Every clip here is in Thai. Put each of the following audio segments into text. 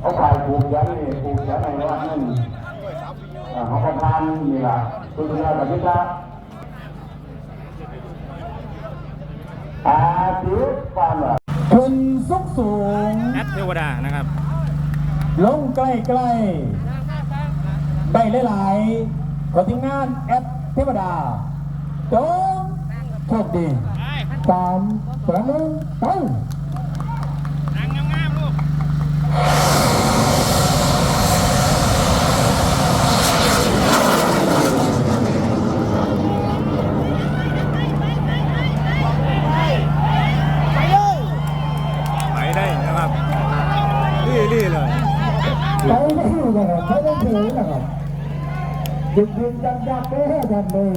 เขาขายผูกยันนี่ผูกยันในว่านั่นอ่าเขาประทานนี่ล่ะคุณพระกับพิจาอาทิตย์ปานว่าคุณสุกสูงแอดเทวดานะครับ ลงใกล้ใกล้ๆได้หลายๆขอทีมงานแอดเทวดาจงโชคดี สามสองหนึ่งไปนางงามๆลูกไปได้นะครับนี่นี่เลยไปได้นะครับไปได้ถือนะครับดึงดึงจังจังเด้อจังเลย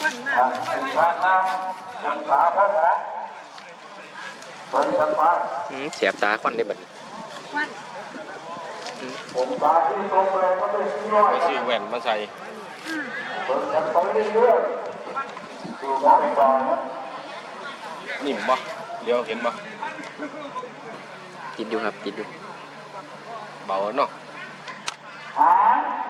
ฟันหน้าอืมเสียบตาควันได้บัดนี้ฟันไปซื้อแว่นมาใส่นิ่มบ่เดี๋ยวเห็นบ่ติดอยู่ครับติดอยู่เบาเนาะเอ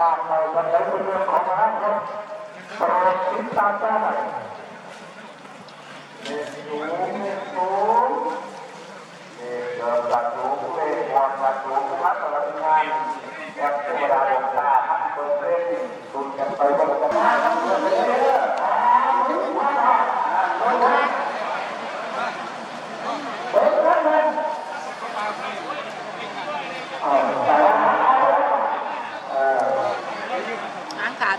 บามเราวันไหนเป็นเรื่องของเราครับโปรดติดตามได้เรียนรู้เรียนรู้เรียนรู้หลักรู้เรียนความหลักรู้พัฒนาการแอปเทวดาดวงตาพัฒน์เปิดเรียนทุนกันไปวันละ หางขาด